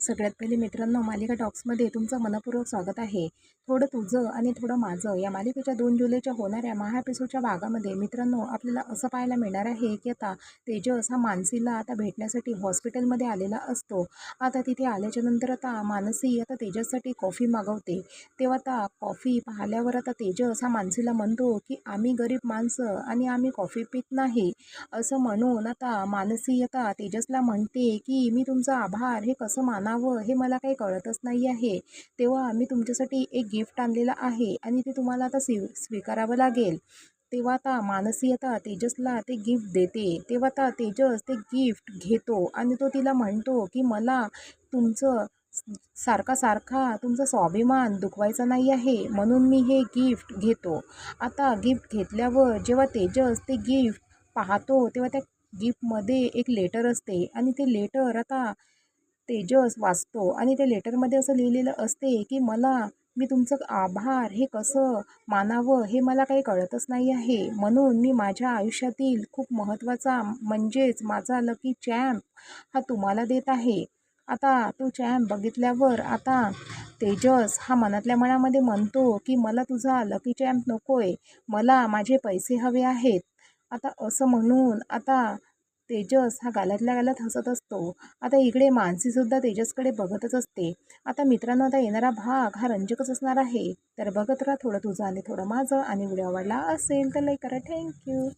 सगळ्यात पहिले मित्रांनो मालिका टॉक्समध्ये तुमचं मनपूर्वक स्वागत आहे. थोडं तुझं आणि थोडं माझं या मालिकेच्या दोन जुलैच्या होणाऱ्या महा एपिसोडच्या भागामध्ये मित्रांनो आपल्याला असं पाहायला मिळणार आहे की आता तेजस हा मानसीला आता भेटण्यासाठी हॉस्पिटलमध्ये आलेला असतो. आता तिथे आल्याच्यानंतर आता मानसी आता तेजससाठी कॉफी मागवते. तेव्हा आता कॉफी पाहिल्यावर आता तेजस हा मानसीला म्हणतो की आम्ही गरीब माणसं आणि आम्ही कॉफी पित नाही. असं म्हणून आता मानसी आता तेजसला म्हणते की मी तुमचा आभार हे कसं मानावं हे मला काही कळतच नाही आहे. तेव्हा मी तुमच्यासाठी एक गिफ्ट आणलेलं आहे आणि ते तुम्हाला आता स्वी स्वीकारावं लागेल. तेव्हा आता मानसी आता तेजसला ते गिफ्ट देते. तेव्हा आता तेजस ते गिफ्ट घेतो आणि तो तिला म्हणतो की मला तुमचं सारखा सारखा तुमचा स्वाभिमान दुखवायचा नाही आहे. म्हणून मी हे गिफ्ट घेतो. आता गिफ्ट घेतल्यावर जेव्हा तेजस ते गिफ्ट पाहतो तेव्हा त्या गिफ्टमध्ये एक लेटर असते आणि ते लेटर आता तेजस वाचतो. आणि ते लेटरमध्ये असं लिहिलेलं असते की मला मी तुमचं आभार हे कसं मानावं हे मला काही कळतच नाही आहे. म्हणून मी माझ्या आयुष्यातील खूप महत्त्वाचा म्हणजेच माझा लकी चॅम्प हा तुम्हाला देत आहे. आता तो चॅम्प बघितल्यावर आता तेजस हा मनातल्या मनामध्ये म्हणतो की मला तुझा लकी चॅम्प नको आहे मला माझे पैसे हवे आहेत. आता असं म्हणून आता तेजस हा गालातल्या गालात हसत असतो. आता इकडे मानसीसुद्धा तेजसकडे बघतच असते. आता मित्रांनो आता येणारा भाग हा रंजकच असणार आहे. तर बघत राहा थोडं तुझं आणि थोडं माझं आणि व्हिडिओ आवडला असेल तर लाईक करा. थँक्यू